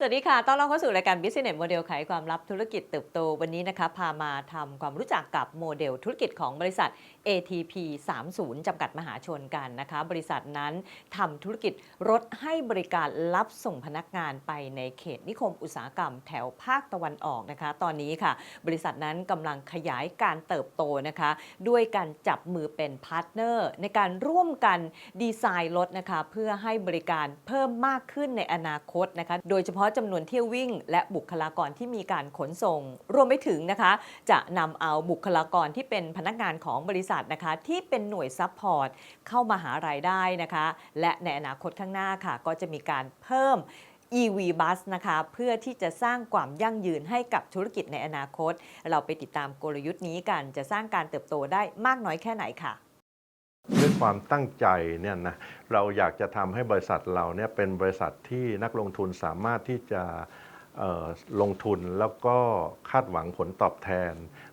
สวัสดีค่ะ ต้อนรับเข้าสู่รายการ Business Model ไขความลับธุรกิจเติบโต วันนี้นะคะ พามาทำความรู้จักกับโมเดลธุรกิจของบริษัท ATP 30 จำกัดมหาชนกันนะคะ บริษัทนั้นทำธุรกิจรถให้บริการรับส่งพนักงานไปในเขตนิคมอุตสาหกรรมแถวภาคตะวันออกนะคะ ตอนนี้ค่ะ บริษัทนั้นกำลังขยายการเติบโตนะคะ ด้วยการจับมือเป็นพาร์ทเนอร์ในการร่วมกันดีไซน์รถนะคะ เพื่อให้บริการเพิ่มมากขึ้นในอนาคตนะคะ โดยเฉพาะจำนวนเที่ยววิ่ง และบุคลากรที่มีการขนส่ง รวมไปถึงนะคะ จะนำเอาบุคลากรที่เป็นพนักงานของบริษัทนะคะ ที่เป็นหน่วยซัพพอร์ตเข้ามาหารายได้นะคะ และในอนาคตข้างหน้าค่ะ ก็จะมีการเพิ่ม EV Bus นะคะ เพื่อที่จะสร้างความยั่งยืนให้กับธุรกิจในอนาคต เราไปติดตามกลยุทธ์นี้กันจะสร้างการเติบโตได้มากน้อยแค่ไหนค่ะ ความตั้งใจเนี่ยนะเราอยากจะทำให้บริษัทเราเนี่ยเป็นบริษัทที่นักลงทุนสามารถที่จะลงทุนแล้วก็คาดหวังผลตอบแทน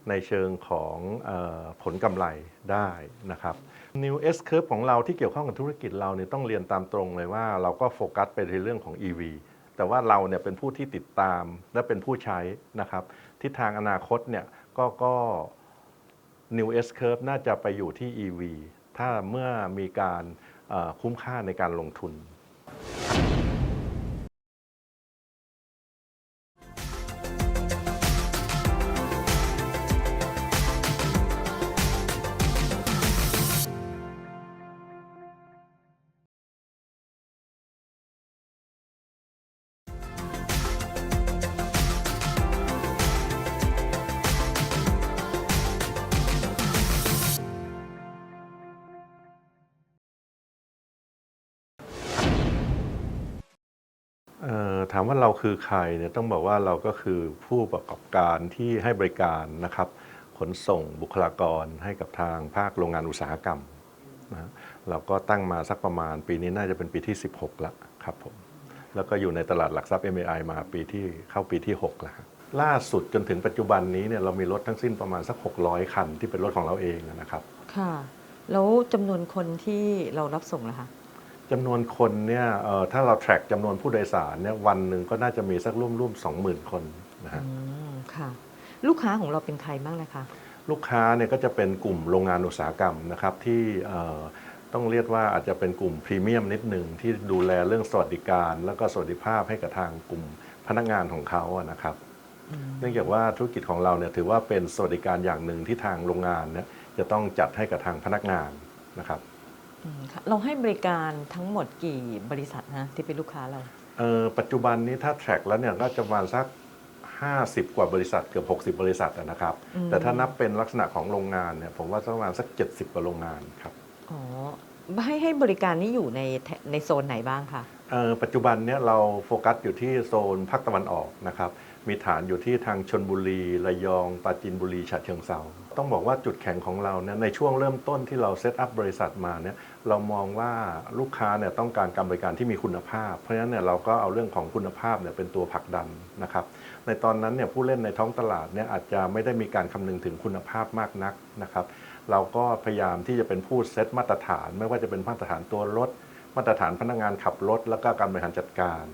ในเชิงของออผลกำไรได้นะครับ New S Curve ของเราที่เกี่ยวข้องกับธุรกิจเราเนี่ยต้องเรียนตามตรงเลยว่าเราก็โฟกัสไปในเรื่องของ EV แต่ว่าเราเนี่ยเป็นผู้ที่ติดตามและเป็นผู้ใช้นะครับทิศทางอนาคตเนี่ยก็ก็ New S Curve น่าจะไปอยู่ที่ EV ถ้าเมื่อมีการคุ้มค่าในการลงทุน ถามว่าเราคือใครเนี่ยต้องบอกว่าเราก็คือผู้ประกอบการที่ให้บริการนะครับ ขนส่งบุคลากรให้กับทางภาคโรงงานอุตสาหกรรมนะฮะเราก็ตั้งมาสักประมาณปีนี้น่าจะเป็นปีที่ 16ล้วครับผมแล้วก็อยู่ในตลาดหลักทรัพย์ MAI มาปีที่เข้าปีที่ 6 แล้วล่าสุดจนถึงปัจจุบันนี้เนี่ยเรามีรถทั้งสิ้นประมาณสัก 600 คันที่เป็นรถของเราเองนะครับ ค่ะ แล้วจำนวนคนที่เรารับส่งล่ะคะ จำนวนคนเนี่ยเอ่อถ้าเรา track จำนวนผู้โดยสารเนี่ยวันหนึ่งก็น่าจะมีสักร่วมร่วมสองหมื่นคนนะฮะอืมค่ะ ลูกค้าของเราเป็นใครบ้างนะคะ ลูกค้าเนี่ยก็จะเป็นกลุ่มโรงงานอุตสาหกรรมนะครับที่เอ่อต้องเรียกว่าอาจจะเป็นกลุ่มพรีเมียมนิดหนึ่งที่ดูแลเรื่องสวัสดิการ แล้วก็สวัสดิภาพให้กับทางกลุ่มพนักงานของเขาอะนะครับเนื่องจากว่าธุรกิจของเราเนี่ยถือว่าเป็นสวัสดิการอย่างหนึ่งที่ทางโรงงานเนี่ยจะต้องจัดให้กับทางพนักงานนะครับอืมค่ะ เราให้บริการทั้งหมดกี่บริษัทนะที่เป็นลูกค้าเราเอ่อปัจจุบันนี้ถ้า track แล้วเนี่ยก็จะประมาณสัก 50 กว่าบริษัทเกือบ60 บริษัทอะนะครับอืมแต่ถ้านับเป็นลักษณะของโรงงานเนี่ยผมว่าสักประมาณสัก 70 กว่าโรงงานครับอ๋อให้ให้บริการนี้อยู่ในแถในโซนไหนบ้างคะเอ่อปัจจุบันเนี่ยเราโฟกัสอยู่ที่โซนภาคตะวันออกนะครับ มีฐานอยู่ที่ทางชนบุรีระยองปราจีนบุรีฉะเชิงเซาต้องบอกว่าจุดแข็งของเราเนี่ยในช่วงเริ่มต้นที่เราเซตอัพบริษัทมาเนี่ย เรามองว่าลูกค้าเนี่ยต้องการการบริการที่มีคุณภาพ เพราะฉะนั้นเนี่ยเราก็เอาเรื่องของคุณภาพเนี่ยเป็นตัวผลักดันนะครับ ในตอนนั้นเนี่ยผู้เล่นในท้องตลาดเนี่ยอาจจะไม่ได้มีการคำนึงถึงคุณภาพมากนักนะครับ เราก็พยายามที่จะเป็นผู้เซตมาตรฐาน ไม่ว่าจะเป็นมาตรฐานตัวรถ มาตรฐานพนักงานขับรถ แล้วก็การบริหารจัดการ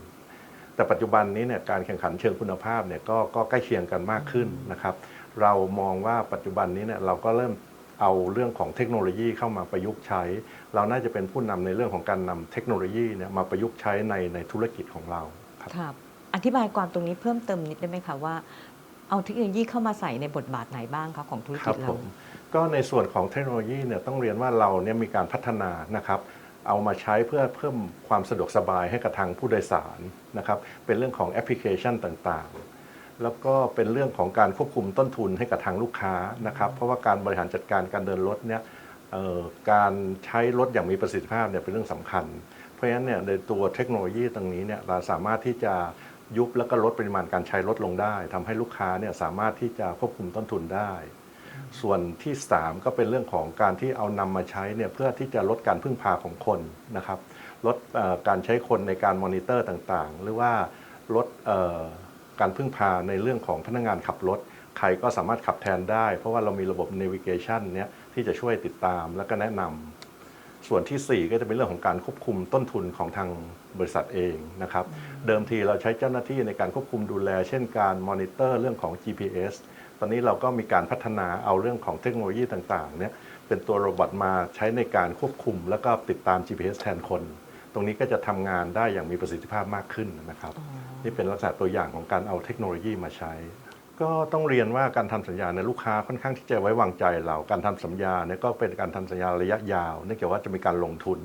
แต่ปัจจุบันนี้เนี่ยการแข่งขันเชิงคุณภาพเนี่ยก็ก็ใกล้เคียงกันมากขึ้นนะครับ เรามองว่าปัจจุบันนี้เนี่ยเราก็เริ่ม เอาเรื่องของเทคโนโลยีเข้ามาประยุกต์ใช้ เราน่าจะเป็นผู้นำในเรื่องของการนำเทคโนโลยีเนี่ยมาประยุกต์ใช้ในในธุรกิจของเราครับครับอธิบายความตรงนี้เพิ่มเติมนิดได้ไหมคะว่าเอาเทคโนโลยีเข้ามาใส่ในบทบาทไหนบ้างคะของธุรคกิรัจบเราผมก็ในส่วนของเทคโนโลยีเนี่ยต้องเรียนว่าเราเนี่ยมีการพัฒนานะครับเอามาใช้เพื่อเพิ่มความสะดวกสบายให้กับทางผู้โดยสารนะครับเป็นเรื่องของแอปพลิเคชันต่างๆ แล้วก็เป็นเรื่องของการควบคุมต้นทุนให้กับทางลูกค้านะครับ เพราะว่าการบริหารจัดการการเดินรถเนี่ยเอ่อการใช้รถอย่างมีประสิทธิภาพเนี่ยเป็นเรื่องสำคัญ เพราะฉะนั้นเนี่ยในตัวเทคโนโลยีตรงนี้เนี่ยเราสามารถที่จะยุบแล้วก็ลดปริมาณการใช้ลดลงได้ทำให้ลูกค้าเนี่ยสามารถที่จะควบคุมต้นทุนได้ ส่วนที่ 3 ก็เป็นเรื่องของการที่เอานำมาใช้เนี่ยเพื่อที่จะลดการพึ่งพาของคนนะครับลดเอ่อการใช้คนในการมอนิเตอร์ต่างๆ หรือว่าลดเอ่อ การพึ่งพาในเรื่องของพนักงานขับรถ ใครก็สามารถขับแทนได้ เพราะว่าเรามีระบบ navigation เนี้ยที่จะช่วยติดตามและก็แนะนำส่วนทีสี่ 4 ก็จะเป็นเรื่องของการควบคุมต้นทุนของทางบริษัทเองนะครับ เดิมทีเราใช้เจ้าหน้าที่ในการควบคุมดูแล เช่นการมอนิเตอร์เรื่องของ GPS ตอนนี้เราก็มีการพัฒนาเอาเรื่องของเทคโนโลยีต่างๆเนี่ยเป็นตัวโรบอทมาใช้ในการควบคุม แล้วก็ติดตาม GPS แทนคน ตรงนี้ก็จะทำงานได้อย่างมีประสิทธิภาพมากขึ้นนะครับนี่เป็นลักษณะตัวอย่างของการเอาเทคโนโลยีมาใช้ ก็ต้องเรียนว่าการทำสัญญาในยลูกค้าค่อนข้างที่จะไว้วางใจเรา การทำสัญญาเนี่ยก็เป็นการทำสัญญาระยะยาวเนื่องจากว่าจะมีการลงทุน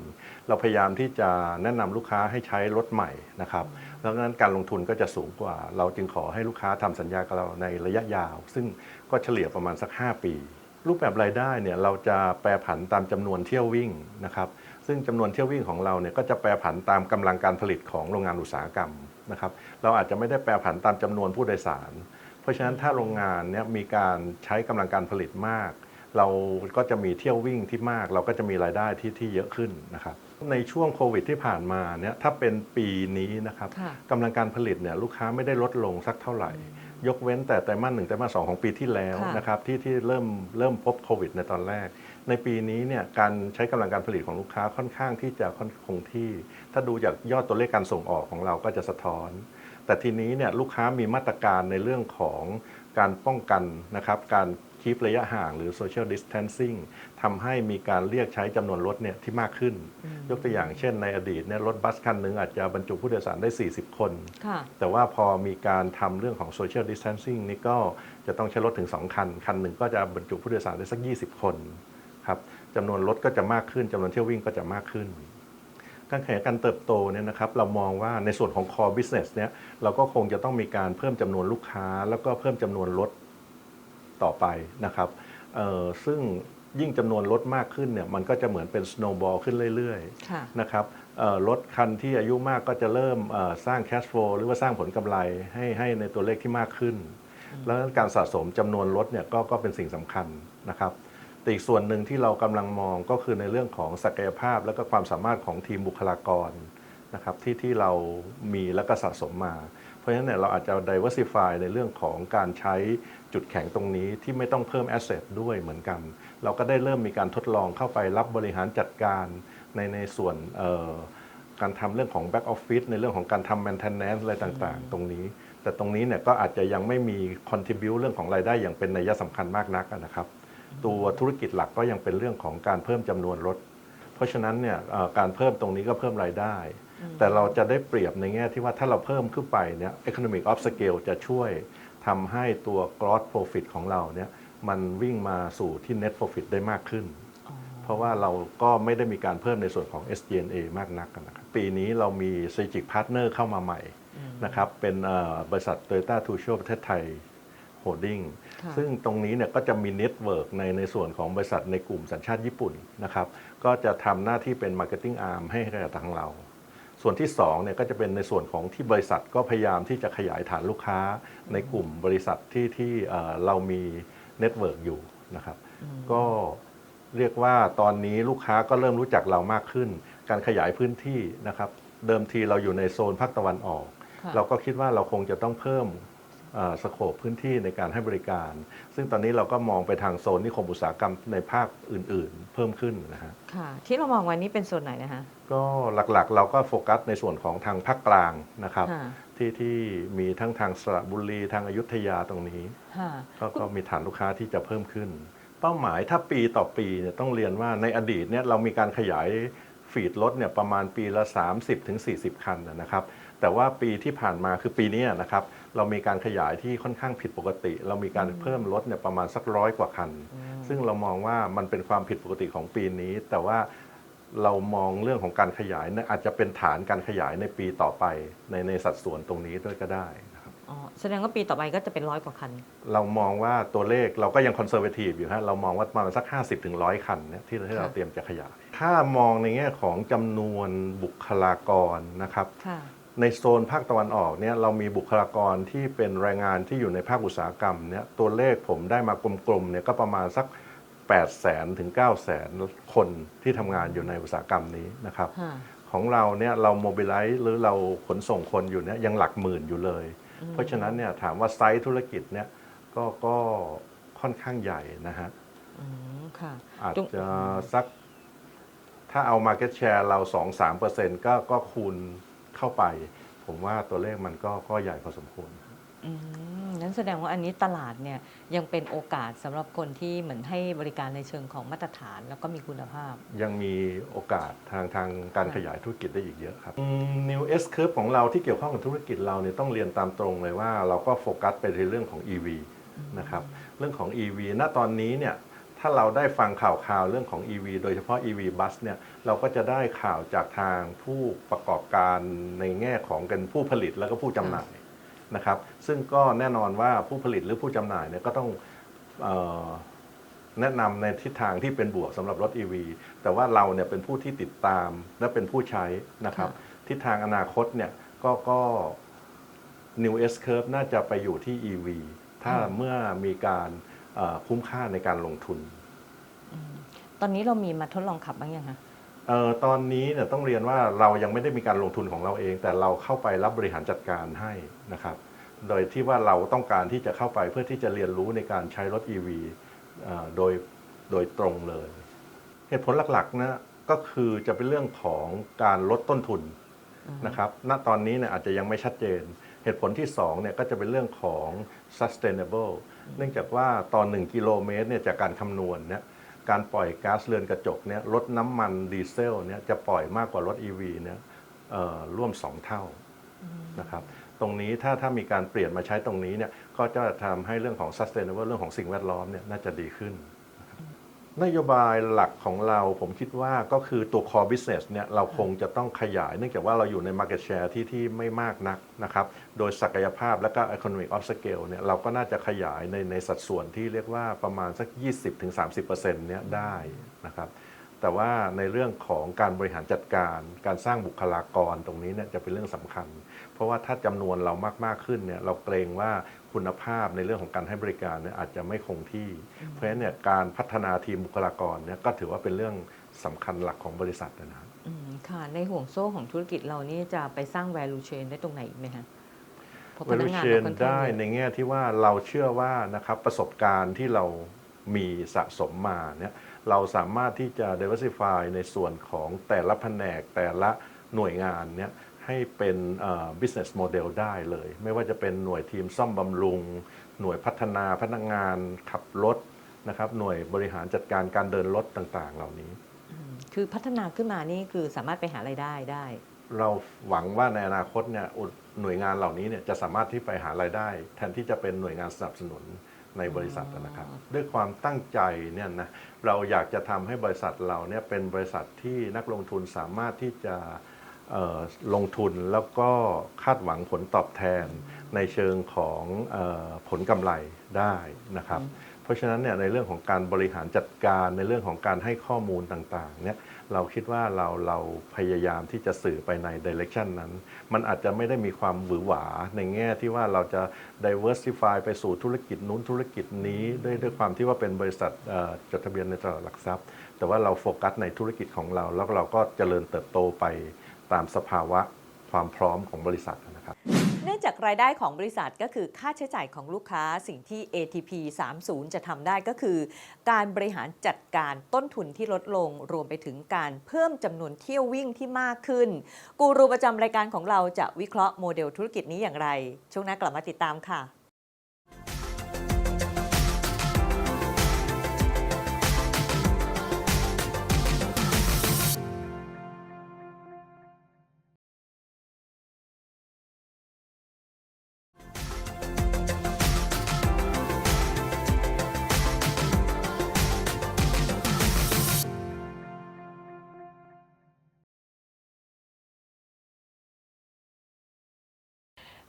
เราพยายามที่จะแนะนำลูกค้าให้ใช้รถใหม่นะครับแล้วนั้นการลงทุนก็จะสูงกว่า เราจึงขอให้ลูกค้าทำสัญญากับเราในระยะยาว ซึ่งก็เฉลี่ยประมาณสัก 5 ปี รูปแบบรายได้เนี่ยเราจะแปรผันตามจำนวนเที่ยววิ่งนะครับ ซึ่งจำนวนเที่ยววิ่งของเราเนี่ยก็จะแปรผันตามกำลังการผลิตของโรงงานอุตสาหกรรมนะครับ เราอาจจะไม่ได้แปรผันตามจำนวนผู้โดยสาร เพราะฉะนั้นถ้าโรงงานเนี่ยมีการใช้กำลังการผลิตมาก เราก็จะมีเที่ยววิ่งที่มาก เราก็จะมีรายได้ที่ที่เยอะขึ้นนะครับ ในช่วงโควิดที่ผ่านมาเนี่ยถ้าเป็นปีนี้นะครับค่ะกำลังการผลิตเนี่ยลูกค้าไม่ได้ลดลงสักเท่าไหร่ยกเว้นแต่ไตรมาสหนึ่งไตรมาสสองของปีที่แล้วค่ะนะครับที่ที่เริ่มเริ่มพบโควิดในตอนแรก ในปีนี้เนี่ยการใช้กำลังการผลิตของลูกค้าค่อนข้างที่จะค่อนคงที่ ถ้าดูจากยอดตัวเลขการส่งออกของเราก็จะสะท้อน แต่ทีนี้เนี่ยลูกค้ามีมาตรการในเรื่องของการป้องกันนะครับการคีประยะห่างหรือ social distancing ทำให้มีการเรียกใช้จำนวนรถเนี่ยที่มากขึ้น ยกตัวอย่างเช่นในอดีตเนี่ยรถบัสคันหนึ่งอาจจะบรรจุผู้โดยสารได้ 40 คนค่ะแต่ว่าพอมีการทำเรื่องของ social distancing นี่ก็จะต้องใช้รถถึง 2 คัน คันหนึ่งก็จะบรรจุผู้โดยสารได้สัก 20 คน ครับจำนวนรถก็จะมากขึ้นจำนวนเที่ยววิ่งก็จะมากขึ้น การขยายการเติบโตเนี่ยนะครับเรามองว่าในส่วนของ core business เนี่ยเราก็คงจะต้องมีการเพิ่มจำนวนลูกค้า แล้วก็เพิ่มจำนวนรถต่อไปนะครับเอ่อซึ่งยิ่งจำนวนรถมากขึ้นเนี่ยมันก็จะเหมือนเป็น snowball ขึ้นเรื่อยๆค่ะนะครับเอ่อรถคันที่อายุมากก็จะเริ่มเอ่อสร้าง cash flow หรือว่าสร้างผลกำไรให้ให้ในตัวเลขที่มากขึ้น แล้วการสะสมจำนวนรถเนี่ยก็ก็เป็นสิ่งสำคัญนะครับ แต่อีกส่วนหนึ่งที่เรากำลังมองก็คือในเรื่องของศักยภาพและก็ความสามารถของทีมบุคลากรนะครับที่ที่เรามีและก็สะสมมา เพราะฉะนั้นเนี่ยเราอาจจะ diversify ในเรื่องของการใช้จุดแข็งตรงนี้ที่ไม่ต้องเพิ่ม asset ด้วยเหมือนกัน เราก็ได้เริ่มมีการทดลองเข้าไปรับบริหารจัดการในในส่วนการทำเรื่องของ back office ในเรื่องของการทำ maintenance อะไรต่างๆ ตรงนี้ แต่ตรงนี้เนี่ยก็อาจจะยังไม่มี contribute เรื่องของรายได้อย่างเป็นนัยสำคัญมากนักนะครับ ตัวธุรกิจหลักก็ยังเป็นเรื่องของการเพิ่มจำนวนรถ เพราะฉะนั้นเนี่ยเอ่อการเพิ่มตรงนี้ก็เพิ่มรายได้ แต่เราจะได้เปรียบในแง่ที่ว่าถ้าเราเพิ่มขึ้นไปเนี่ย economic of scale จะช่วยทำให้ตัว gross profit ของเราเนี่ยมันวิ่งมาสู่ที่ net profit ได้มากขึ้น เพราะว่าเราก็ไม่ได้มีการเพิ่มในส่วนของ SG&A มากนักนะครับปีนี้เรามี strategic partner เข้ามาใหม่นะครับเป็นเอ่อบริษัท Toyota t u s h o ประเทศไทย โฮดดิ้งค่ะซึ่งตรงนี้เนี่ยก็จะมีเน็ตเวิร์กในในส่วนของบริษัทในกลุ่มสัญชาติญี่ปุ่นนะครับก็จะทำหน้าที่เป็น Marketing Arm ให้กับทางเรา ส่วนที่2เนี่ยก็จะเป็นในส่วนของที่บริษัทก็พยายามที่จะขยายฐานลูกค้าในกลุ่มบริษัทที่ที่เอ่อเรามีเน็ตเวิร์กอยู่นะครับก็เรียกว่าตอนนี้ลูกค้าก็เริ่มรู้จักเรามากขึ้น การขยายพื้นที่นะครับ เดิมทีเราอยู่ในโซนภาคตะวันออกค่ะเราก็คิดว่าเราคงจะต้องเพิ่ม สโคปพื้นที่ในการให้บริการ ซึ่งตอนนี้เราก็มองไปทางโซนนิคมอุตสาหกรรมในภาคอื่น ๆ เพิ่มขึ้นนะฮะค่ะที่เรามองไว้นี่เป็นส่วนไหนนะคะก็หลักๆ เราก็โฟกัสในส่วนของทางภาคกลางนะครับค่ะที่ที่มีทั้งทางสระบุรีทางอยุธยาตรงนี้ค่ะก็ก็มีฐานลูกค้าที่จะเพิ่มขึ้น เป้าหมายถ้าปีต่อปีเนี่ยต้องเรียนว่าในอดีตเนี่ยเรามีการขยายฟีดรถเนี่ยประมาณปีละ 30-40ถึง40คันนะนะครับ แต่ว่าปีที่ผ่านมาคือปีนี้นะครับเรามีการขยายที่ค่อนข้างผิดปกติ เรามีการเพิ่มรถเนี่ยประมาณสักร้อยกว่าคัน ซึ่งเรามองว่ามันเป็นความผิดปกติของปีนี้ แต่ว่าเรามองเรื่องของการขยายเนี่ยอาจจะเป็นฐานการขยายในปีต่อไปในในสัดส่วนตรงนี้ด้วยก็ได้นะครับอ๋อแสดงว่าปีต่อไปก็จะเป็นร้อยกว่าคัน เรามองว่าตัวเลขเราก็ยังคอนเซอร์เวทีฟอยู่ฮะเรามองว่าประมาณสัก 50ถึงร้อยคันเนี่ยที่ที่เราค่ะเตรียมจะขยาย ถ้ามองในแง่ของจำนวนบุคลากรนะครับค่ะ ในโซนภาคตะวันออกเนี่ยเรามีบุคลากรที่เป็นแรงงานที่อยู่ในภาคอุตสาหกรรมเนี่ยตัวเลขผมได้มากลมๆเนี่ยก็ประมาณสัก 8 0 0แสนถึง 9 0 0แสนคนที่ทำงานอยู่ในอุตสาหกรรมนี้นะครับค่ะของเราเนี่ยเราโมบิลไลซ์หรือเราขนส่งคนอยู่เนี่ยยังหลักหมื่นอยู่เลย เพราะฉะนั้นเนี่ยถามว่าไซส์ธุรกิจเนี่ยก็ก็ค่อนข้างใหญ่นะฮะอืมค่ะอาจตรงจะสักถ้าเอา Market Share เรา 2-3%ก็ก็คูณ เข้าไป ผมว่าตัวเลขมันก็ก็ใหญ่พอสมควรอืมนั้นแสดงว่าอันนี้ตลาดเนี่ยยังเป็นโอกาสสำหรับคนที่เหมือนให้บริการในเชิงของมาตรฐานแล้วก็มีคุณภาพ ยังมีโอกาสทางทางการค่ะขยายธุรกิจได้อีกเยอะครับ New S Curve ของเราที่เกี่ยวข้องกับธุรกิจเราเนี่ยต้องเรียนตามตรงเลยว่าเราก็โฟกัสไปในเรื่องของ EV นะครับเรื่องของ EV ณตอนนี้เนี่ย ถ้าเราได้ฟังข่าวข่าวเรื่องของ EV โดยเฉพาะ EV bus เนี่ยเราก็จะได้ข่าวจากทางผู้ประกอบการในแง่ของเป็นผู้ผลิตแล้วก็ผู้จำหน่ายนะครับซึ่งก็แน่นอนว่าผู้ผลิตหรือผู้จำหน่ายเนี่ยก็ต้องเออแนะนำในทิศทางที่เป็นบวกสำหรับรถ EV แต่ว่าเราเนี่ยเป็นผู้ที่ติดตามและเป็นผู้ใช้นะครับทิศทางอนาคตเนี่ยก็ก็ New S Curve น่าจะไปอยู่ที่ EV ถ้าอืมเมื่อมีการเอ่อ คุ้มค่าในการลงทุน ตอนนี้เรามีมาทดลองขับบ้างยังคะเออตอนนี้เนี่ยต้องเรียนว่าเรายังไม่ได้มีการลงทุนของเราเอง แต่เราเข้าไปรับบริหารจัดการให้นะครับ โดยที่ว่าเราต้องการที่จะเข้าไปเพื่อที่จะเรียนรู้ในการใช้รถ EV เอ่อโดยโดยตรงเลย เหตุผลหลักๆนะก็คือจะเป็นเรื่องของการลดต้นทุนนะครับ ณตอนนี้เนี่ยอาจจะยังไม่ชัดเจน เหตุผลที่2เนี่ยก็จะเป็นเรื่องของ sustainable เนื่องจากว่าตอน 1 กิโลเมตรเนี่ยจากการคำนวณเนี่ยการปล่อยก๊าซเรือนกระจกเนี่ยลดน้ำมันดีเซลเนี่ยจะปล่อยมากกว่ารถ EV เนี่ยร่วม 2 เท่านะครับตรงนี้ถ้าถ้ามีการเปลี่ยนมาใช้ตรงนี้เนี่ยก็จะทำให้เรื่องของ sustainable เรื่องของสิ่งแวดล้อมเนี่ยน่าจะดีขึ้น นโยบายหลักของเราผมคิดว่าก็คือตัว core business เนี่ยเราคงจะต้องขยาย เนื่องจากว่าเราอยู่ใน market share ที่ที่ไม่มากนักนะครับ โดยศักยภาพและก็ economic of scale เนี่ยเราก็น่าจะขยายในในสัดส่วนที่เรียกว่าประมาณสัก 20-30%เนี่ยได้นะครับแต่ว่าในเรื่องของการบริหารจัดการการสร้างบุคลากรตรงนี้เนี่ยจะเป็นเรื่องสำคัญ เพราะว่าถ้าจำนวนเรามาก ๆ ขึ้นเนี่ยเราเกรงว่า คุณภาพในเรื่องของการให้บริการเนี่ยอาจจะไม่คงที่ เพราะฉะนั้นเนี่ยการพัฒนาทีมบุคลากรเนี่ยก็ถือว่าเป็นเรื่องสำคัญหลักของบริษัทนะครับอืมค่ะ ในห่วงโซ่ของธุรกิจเรานี่จะไปสร้าง value chain ได้ตรงไหนอีกไหมคะเพราะพนัก value งาน chain เราค่อนข้างได้เยอะในแง่ที่ว่าเราเชื่อว่านะครับประสบการณ์ที่เรามีสะสมมาเนี่ยเราสามารถที่จะ diversify ในส่วนของแต่ละแผนกแต่ละหน่วยงานเนี่ย ให้เป็นเอ่อ business model ได้เลย ไม่ว่าจะเป็นหน่วยทีมซ่อมบำรุง หน่วยพัฒนาพนักงานขับรถนะครับหน่วยบริหารจัดการการเดินรถต่างๆ เหล่านี้อืมคือพัฒนาขึ้นมานี่คือสามารถไปหารายได้ได้ เราหวังว่าในอนาคตเนี่ยอุดหน่วยงานเหล่านี้เนี่ยจะสามารถที่ไปหารายได้ แทนที่จะเป็นหน่วยงานสนับสนุนในบริษัทนะครับอ๋อด้วยความตั้งใจเนี่ยนะเราอยากจะทำให้บริษัทเราเนี่ยเป็นบริษัทที่นักลงทุนสามารถที่จะเอ่อ ลงทุนแล้วก็คาดหวังผลตอบแทนในเชิงของเออผลกำไรได้นะครับ เพราะฉะนั้นเนี่ยในเรื่องของการบริหารจัดการในเรื่องของการให้ข้อมูลต่างๆเนี่ยเราคิดว่าเราเราพยายามที่จะสื่อไปในดิเรกชันนั้น มันอาจจะไม่ได้มีความหวือหวาในแง่ที่ว่าเราจะ diversify ไปสู่ธุรกิจนู้นธุรกิจนี้ด้วยด้วยความที่ว่าเป็นบริษัทเอ่อจดทะเบียนในตลาดหลักทรัพย์ แต่ว่าเราโฟกัสในธุรกิจของเรา แล้วเราก็เจริญเติบโตไป ตามสภาวะความพร้อมของบริษัทนะครับ เนื่องจากรายได้ของบริษัทก็คือค่าใช้จ่ายของลูกค้าสิ่งที่ ATP 30 จะทำได้ก็คือ การบริหารจัดการต้นทุนที่ลดลง รวมไปถึงการเพิ่มจำนวนเที่ยววิ่งที่มากขึ้น กูรูประจำรายการของเราจะวิเคราะห์โมเดลธุรกิจนี้อย่างไร ช่วงหน้ากลับมาติดตามค่ะ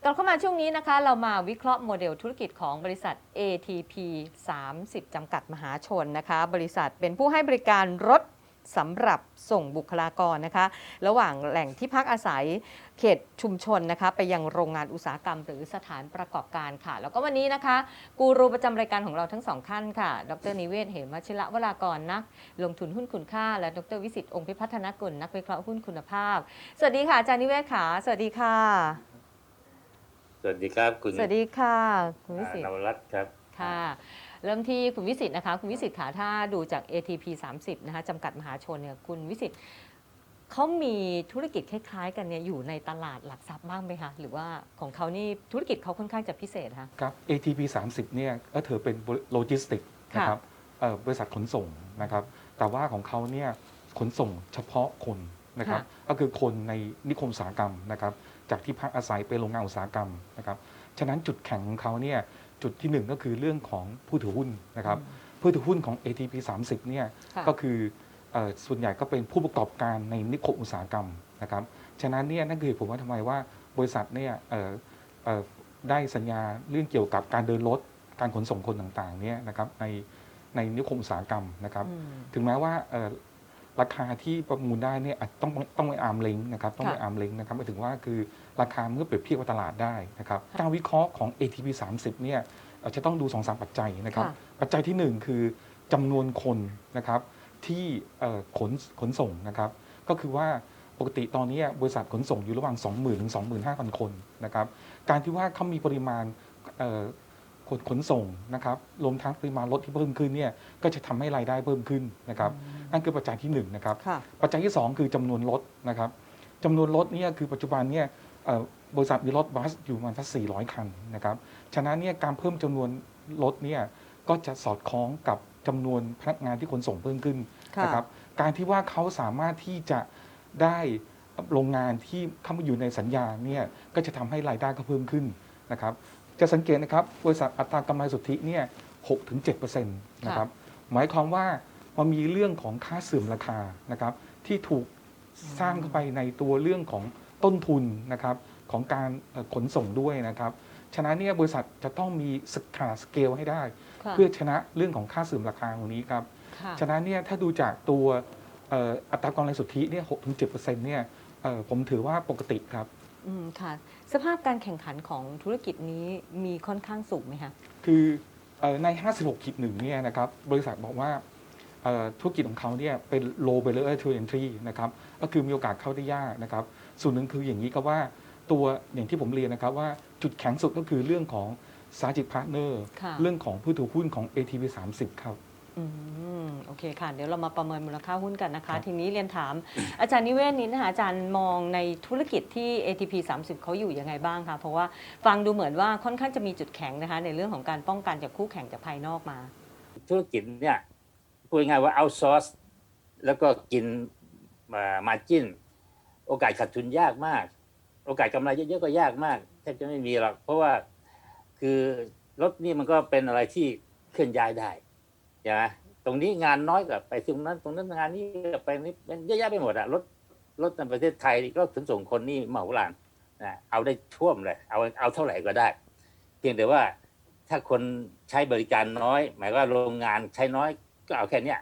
กลับเข้ามาช่วงนี้นะคะ เรามาวิเคราะห์โมเดลธุรกิจของบริษัท ATP 30 จำกัดมหาชนนะคะ บริษัทเป็นผู้ให้บริการรถสำหรับส่งบุคลากรนะคะ ระหว่างแหล่งที่พักอาศัยเขตชุมชนนะคะ ไปยังโรงงานอุตสาหกรรม หรือสถานประกอบการค่ะ แล้วก็วันนี้นะคะ กูรูประจำรายการของเราทั้งสองท่านค่ะ ดรนิเวศ เหมวชิระวรากรนัก ลงทุนหุ้นคุณค่า และดรวิสิตองค์พิพัฒนกุลนักวิเคราะห์หุ้นคุณภาพ สวัสดีค่ะอาจารย์นิเวศค่ะ สวัสดีค่ะ สวัสดีครับคุณสวัสดีค่ะคุณวิสิตนวรัตน์ครับค่ะ เริ่มที่คุณวิสิตนะคะ คุณวิสิตค่ะถ้าดูจาก ATP 30 นะคะจำกัดมหาชนเนี่ยคุณวิสิตเขามีธุรกิจคล้ายๆ กันเนี่ยอยู่ในตลาดหลักทรัพย์บ้างไหมคะหรือว่าของเขานี่ธุรกิจเขาค่อนข้างจะพิเศษคะครับ ATP 30 เนี่ยก็ถือเป็นโลจิสติกค่ะนะครับเอ่อบริษัทขนส่งนะครับ แต่ว่าของเขาเนี่ยขนส่งเฉพาะคนนะครับ ก็คือคนในนิคมอุตสาหกรรมนะครับ จากที่พักอาศัยไปโรงงานอุตสาหกรรมนะครับฉะนั้นจุดแข็งของเขาเนี่ยจุดที่หนึ่งก็คือเรื่องของผู้ถือหุ้นนะครับผู้ถือหุ้นของ ATP 30เนี่ยค่ะก็คือเอ่อส่วนใหญ่ก็เป็นผู้ประกอบการในนิคมอุตสาหกรรมนะครับฉะนั้นเนี่ยนั่นคือเหตุผมว่าทำไมว่าบริษัทเนี่ยเอ่อเอ่อได้สัญญาเรื่องเกี่ยวกับการเดินรถการขนส่งคนต่างๆเนี่ยนะครับในในนิคมอุตสาหกรรมนะครับอืมถึงแม้ว่าเอ่อ ราคาที่ประมูลได้เนี่ยอาจต้องต้องไปอาร์มเลงนะครับต้องไปค่ะอาร์มเลงนะครับหมายถึงว่าคือราคาเมื่อเปรียบเทียบกับตลาดได้นะครับการวิเคราะห์ของ ATP 30เนี่ยเอ่อจะต้องดู2อสปัจจัยนะครับค่ะปัจจัยที่ 1 คือจำนวนคนนะครับที่เอ่อขนขนส่งนะครับก็คือว่าปกติตอนนี้บริษัทขนส่งอยู่ระหว่าง 20,000ถึง25,000 คนนะครับการที่ว่าเขามีปริมาณเอ่อขนขนส่งนะครับรวมทั้งปริมาณรถที่เพิ่มขึ้นเนี่ยก็จะทำให้รายได้เพิ่มขึ้นนะครับ นั่นคือปัจจัยที่1นะครับค่ะปัจจัยที่ 2 คือจำนวนรถนะครับจำนวนรถเนี่ยคือปัจจุบันเนี่ยเอ่อบริษัทมีรถบัสอยู่ประมาณสัก400 คันนะครับฉะนั้นเนี่ยการเพิ่มจำนวนรถเนี่ยก็จะสอดคล้องกับจำนวนพนักงานที่ขนส่งเพิ่มขึ้นค่ะนะครับการที่ว่าเขาสามารถที่จะได้โรงงานที่เข้ามาอยู่ในสัญญาเนี่ยก็จะทำให้รายได้ก็เพิ่มขึ้นนะครับจะสังเกตนะครับบริษัทอัตรากำไรสุทธิเนี่ย6-7%นะครับหมายความว่า มันมีเรื่องของค่าเสื่อมราคานะครับ ที่ถูกสร้างเข้าไปในตัวเรื่องของต้นทุนนะครับของการเอ่อขนส่งด้วยนะครับ ฉะนั้นเนี่ยบริษัทจะต้องมีสขนาดสเกลให้ได้ค่ะเพื่อชนะเรื่องของค่าเสื่อมราคาตรงนี้ครับค่ะฉะนั้นเนี่ยถ้าดูจากตัวเอ่ออัตรากำไรสุทธิเนี่ย6-7%เนี่ยเอ่อผมถือว่าปกติครับอืมค่ะ สภาพการแข่งขันของธุรกิจนี้มีค่อนข้างสูงไหมคะ คือเอ่อใน 56ขีดหนึ่งเนี่ยนะครับ บริษัทบอกว่าเอ่อ ธุรกิจของเขาเนี่ยเป็น low barrier to entry นะครับก็คือมีโอกาสเข้าได้ยากนะครับส่วนหนึ่งคืออย่างนี้ครับว่าตัวอย่างที่ผมเรียนนะครับว่าจุดแข็งสุดก็คือเรื่องของสาจิตพาร์ทเนอร์ค่ะเรื่องของผู้ถือหุ้นของ ATP 30 ครับอืมโอเคค่ะ เดี๋ยวเรามาประเมินมูลค่าหุ้นกันนะคะครับทีนี้เรียนถาม อาจารย์นิเวศน์นี้นะคะอาจารย์มองในธุรกิจที่ ATP 30เขาอยู่ยังไงบ้างคะเพราะว่าฟังดูเหมือนว่าค่อนข้างจะมีจุดแข็งนะคะ ในเรื่องของการป้องกันจากคู่แข่งจากภายนอกมา ธุรกิจเนี่ย พูดง่ายๆว่าเอาซอร์สแล้วก็กินมาจิ้น โอกาสขาดทุนยากมาก โอกาสกำไรเยอะๆก็ยากมากแทบจะไม่มีหรอก เพราะว่าคือรถนี่มันก็เป็นอะไรที่เคลื่อนย้ายได้ใช่ไหมตรงนี้งานน้อยกับไปตรงนั้น ตรงนั้นงานนี้ก็ไปนี่มันเยอะแยะไปหมดอะรถรถในประเทศไทยก็ขนส่งคนนี่เหมาลานนะเอาได้ท่วมเลย เอาเอาเท่าไหร่ก็ได้ เพียงแต่ว่าถ้าคนใช้บริการน้อย หมายว่าโรงงานใช้น้อย ก็เอาแค่เนี้ย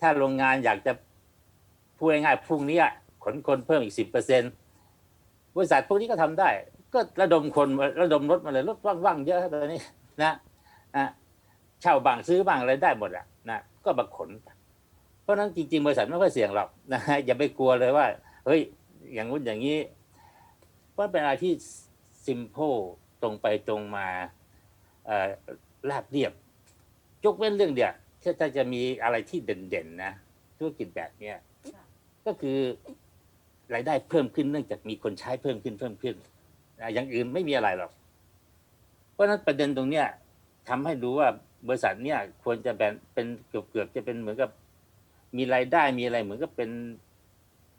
ถ้าโรงงานอยากจะพูดง่ายๆพรุ่งนี้ขนคนเพิ่มอีกสิบเปอร์เซ็นบริษัทพวกนี้ก็ทำได้ ก็ระดมคนระดมรถมาเลยรถว่างๆเยอะตอนนี้นะนะเช่าบางซื้อบางอะไรได้หมดอะนะก็มาขน เพราะนั้นจริงๆบริษัทไม่ค่อยเสี่ยงหรอกนะฮะอย่าไปกลัวเลยว่า เฮ้ย อย่างงู้นอย่างนี้เพราะเป็นอะไรที่ simple ตรงไปตรงมาเอ่อราบเรียบยกเว้นเรื่องเดียว ถ้าจะมีอะไรที่เด่นๆนะธุรกิจแบบเนี้ยก็คือรายได้เพิ่มขึ้นเนื่องจากมีคนใช้เพิ่มขึ้นเพิ่มขึ้นนะอย่างอื่นไม่มีอะไรหรอก เพราะฉะนั้นประเด็นตรงเนี้ยทำให้รู้ว่าบริษัทเนี่ยควรจะแบนเป็นเกือบๆจะเป็นเหมือนกับ มีรายได้มีอะไรเหมือนกับเป็น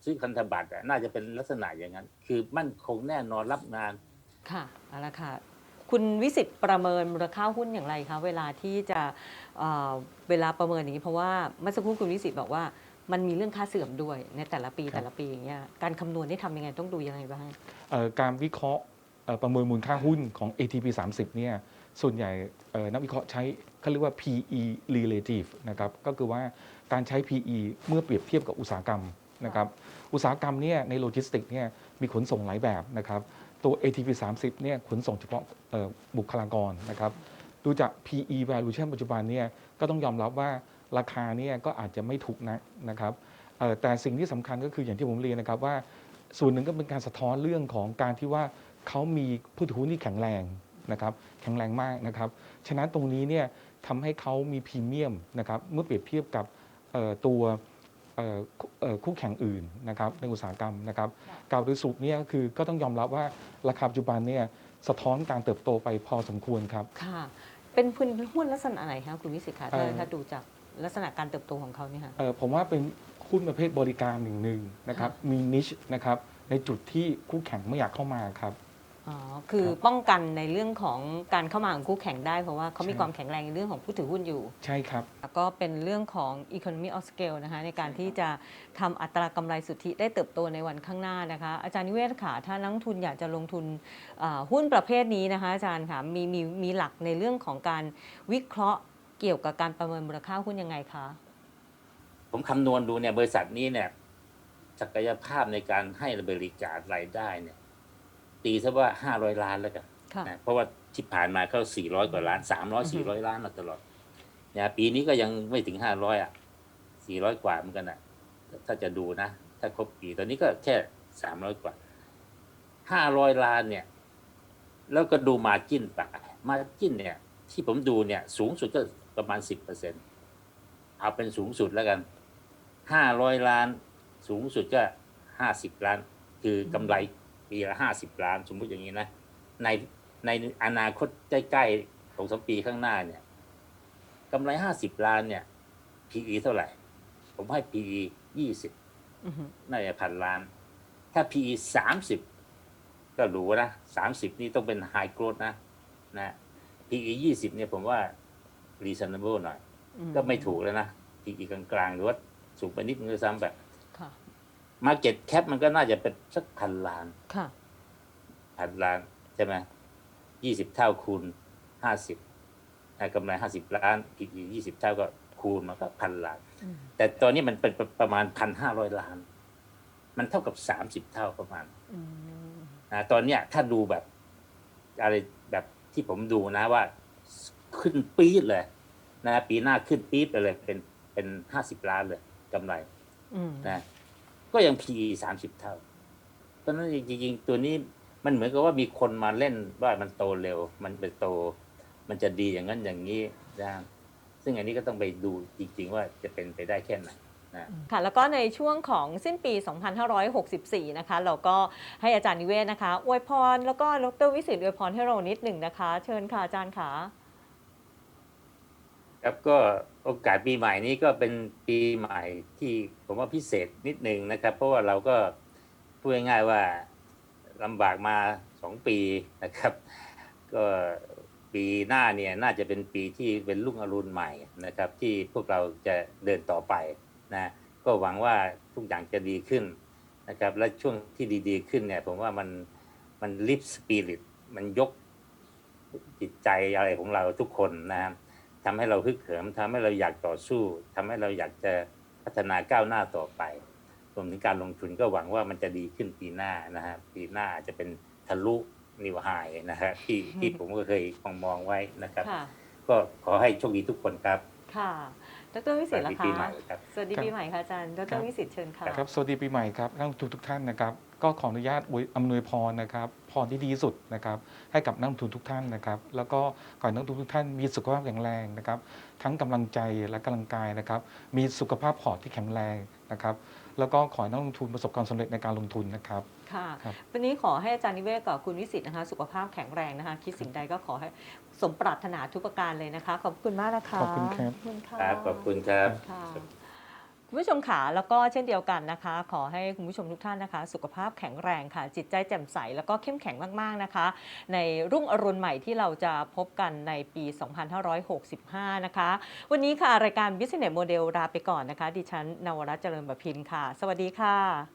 ซื้อคันธบัตรน่าจะเป็นลักษณะอย่างนั้น คือมั่นคงแน่นอนรับงาน ค่ะเอาละค่ะ คุณวิสิตประเมินมูลค่าหุ้นอย่างไรคะเวลาที่จะเอ่อเวลาประเมินอย่างนี้เพราะว่าเมื่อสักครู่คุณวิสิตบอกว่ามันมีเรื่องค่าเสื่อมด้วยในแต่ละปีครับ แต่ละปีอย่างเงี้ยการคำนวณที่ทำยังไงต้องดูยังไงบ้าง เอ่อการวิเคราะห์เอ่อประเมินมูลค่าหุ้นของ ATP 30เนี่ยส่วนใหญ่เอ่อนักวิเคราะห์ใช้เขาเรียกว่า PE relative นะครับก็คือว่าการใช้ PE เมื่อเปรียบเทียบกับอุตสาหกรรมนะครับอุตสาหกรรมเนี่ยในโลจิสติกเนี่ยมีขนส่งหลายแบบนะครับ ตัว ATP 30เนี่ยขนส่งเฉพาะบุคลากรนะครับดูจาก PE valuation ปัจจุบันเนี่ยก็ต้องยอมรับว่าราคาเนี่ยก็อาจจะไม่ถูกนักนะครับแต่สิ่งที่สำคัญก็คืออย่างที่ผมเรียนนะครับว่าส่วนหนึ่งก็เป็นการสะท้อนเรื่องของการที่ว่าเขามีผู้ถือหุ้นที่แข็งแรงนะครับแข็งแรงมากนะครับฉะนั้นตรงนี้เนี่ยทำให้เขามีพรีเมียมนะครับเมื่อเปรียบเทียบกับตัว คู่เอ่อคู่แข่งอื่นนะครับในอุตสาหกรรมนะครับกล่าวโดยสรุปเนี่ยคือก็ต้องยอมรับว่าราคาปัจจุบันเนี่ยสะท้อนการเติบโตไปพอสมควรครับค่ะ เป็นหุ้นหุ้นลักษณะไหนคะคุณวิสิตคะถ้าเอ่อถ้าดูจากลักษณะการเติบโตของเขาเนี่ยค่ะเอ่อผมว่าเป็นหุ้นประเภทบริการหนึ่งหนึ่งนะครับค่ะมีนิชนะครับในจุดที่คู่แข่งไม่อยากเข้ามาครับ อ๋อ คือครับป้องกันในเรื่องของการเข้ามาของคู่แข่งได้ เพราะว่าเขามีใช่ความแข็งแรงในเรื่องของผู้ถือหุ้นอยู่ ใช่ครับแล้วก็เป็นเรื่องของ economy of scale นะคะในการที่จะทำอัตรากำไรสุทธิได้เติบโตในวันข้างหน้านะคะ อาจารย์นิเวศค่ะ ถ้านักลงทุนอยากจะลงทุนอ่าหุ้นประเภทนี้นะคะอาจารย์ค่ะมีมีมีหลักในเรื่องของการวิเคราะห์เกี่ยวกับการประเมินมูลค่าหุ้นยังไงคะ ผมคำนวณดูเนี่ยบริษัทนี้เนี่ยศักยภาพในการให้บริการรายได้เนี่ย ตีซะว่าห้าร้อยล้านแล้วกันค่ะนะเพราะว่าที่ผ่านมาเขาสี่ร้อยกว่าล้านสามร้อยอือสี่ฮึร้อยล้านมาตลอดเนี่ยปีนี้ก็ยังไม่ถึงห้าร้อยอะสี่ร้อยกว่าเหมือนกันอะ ถ้าจะดูนะ ถ้าครบปีตอนนี้ก็แค่สามร้อยกว่าห้าร้อยล้านเนี่ย แล้วก็ดูมาจิ้นไปมาจิ้นเนี่ย ที่ผมดูเนี่ย สูงสุดก็ประมาณสิบเปอร์เซ็นเอาเป็นสูงสุดแล้วกันห้าร้อยล้าน สูงสุดก็ห้าสิบล้าน คือกำไร ปีละห้าสิบล้าน สมมุติอย่างนี้นะในในอนาคตใกล้ๆของสองปีข้างหน้าเนี่ยกำไรห้าสิบล้านเนี่ย PE เท่าไหร่ ผมให้ PE ยี่สิบอือฮึน่าจะพันล้าน ถ้า PE สามสิบก็รู้นะสามสิบนี่ต้องเป็น high growth นะนะ PE ยี่สิบเนี่ยผมว่า reasonable หน่อยอืก็ไม่ถูกแล้วนะ PE กลางๆหรือว่าสูงไปนิดนึงด้วยซ้ำแบบ ค่ะ market cap มันก็น่าจะเป็นสักพันล้านค่ะพันล้านใช่ไหมยี่สิบเท่าคูณห้าสิบกำไรห้าสิบล้าน PE ยี่สิบเท่าก็คูณมันก็พันล้านอืมแต่ตอนนี้มันเป็นประมาณพันห้าร้อยล้าน มันเท่ากับสามสิบเท่าประมาณอืมนะตอนเนี้ยถ้าดูแบบ อะไรแบบที่ผมดูนะว่าขึ้นปี๊ดเลย นะ ปีหน้าขึ้นปี๊ดไปเลย เป็นเป็นห้าสิบล้านเลยกำไรอืมนะ ก็ยัง PE สามสิบเท่าเพราะฉะนั้นจริงๆตัวนี้มันเหมือนกับว่ามีคนมาเล่นว่ามันโตเร็ว มันไปโต มันจะดีอย่างนั้นอย่างนี้นะซึ่งอันนี้ก็ต้องไปดูจริง ๆ ว่าจะเป็นไปได้แค่ไหนนะค่ะแล้วก็ในช่วงของสิ้นปี 2564 นะคะ เราก็ให้อาจารย์นิเวศนะคะ อวยพร แล้วก็ดรวิสิตอวยพรให้เรานิดหนึ่งนะคะ เชิญค่ะอาจารย์ค่ะ ครับก็ โอกาสปีใหม่นี้ก็เป็นปีใหม่ที่ผมว่าพิเศษนิดนึงนะครับ เพราะว่าเราก็พูดง่ายๆว่าลำบากมาสองปีนะครับ ก็ปีหน้าเนี่ยน่าจะเป็นปีที่เป็นรุ่งอรุณใหม่นะครับ ที่พวกเราจะเดินต่อไปนะก็หวังว่าทุกอย่างจะดีขึ้นนะครับ และช่วงที่ดีๆขึ้นเนี่ย ผมว่ามันมันลิฟสปิริตมันยกจิตใจอะไรของเราทุกคนนะครับ ทำให้เราฮึกเหิมทำให้เราอยากต่อสู้ทำให้เราอยากจะพัฒนาก้าวหน้าต่อไปรวมถึงการลงทุนก็หวังว่ามันจะดีขึ้นปีหน้านะฮะปีหน้าอาจจะเป็นทะลุนิวไฮนะฮะที่ที่ผมก็เคยมองมองไว้นะครับค่ะก็ขอให้โชคดีทุกคนครับ ค่ะดรวิสิตล่ะปีคะใหม่ครับสวัสดีครับปีใหม่ค่ะอาจารย์ดครัรบวิสิตเชิญค่ะครับสวัสดีปีใหม่ครับนักลงทุนทุกท่านนะครับ ก็ขออนุญาตอวยอำนวยพรนะครับ พรที่ดีที่สุดนะครับให้กับนักลงทุนทุกท่านนะครับ แล้วก็ขอให้นักลงทุนทุกท่านมีสุขภาพแข็งแรงนะครับ ทั้งกำลังใจและกำลังกายนะครับ มีสุขภาพพอร์ตที่แข็งแรงนะครับแล้วก็ขอให้นักลงทุนประสบความสำเร็จในการลงทุนนะครับค่ะครับวันนี้ขอให้อาจารย์นิเวศกับคุณวิสิตนะคะ สุขภาพแข็งแรงนะคะ คิดสิ่งใดก็ขอให้สมปรารถนาทุกประการเลยนะคะ ขอบคุณมากนะคะ ขอบคุณครับ ขอบคุณค่ะครับขอบ คุณผู้ชมขาแล้วก็เช่นเดียวกันนะคะ ขอให้คุณผู้ชมทุกท่านนะคะ สุขภาพแข็งแรงค่ะ จิตใจแจ่มใส แล้วก็เข้มแข็งมากๆนะคะ ในรุ่งอรุณใหม่ที่เราจะพบกันในปี 2565 นะคะ วันนี้ค่ะ รายการ Business Model ลาไปก่อนนะคะ ดิฉันนวรัตน์เจริญบพินค่ะ สวัสดีค่ะ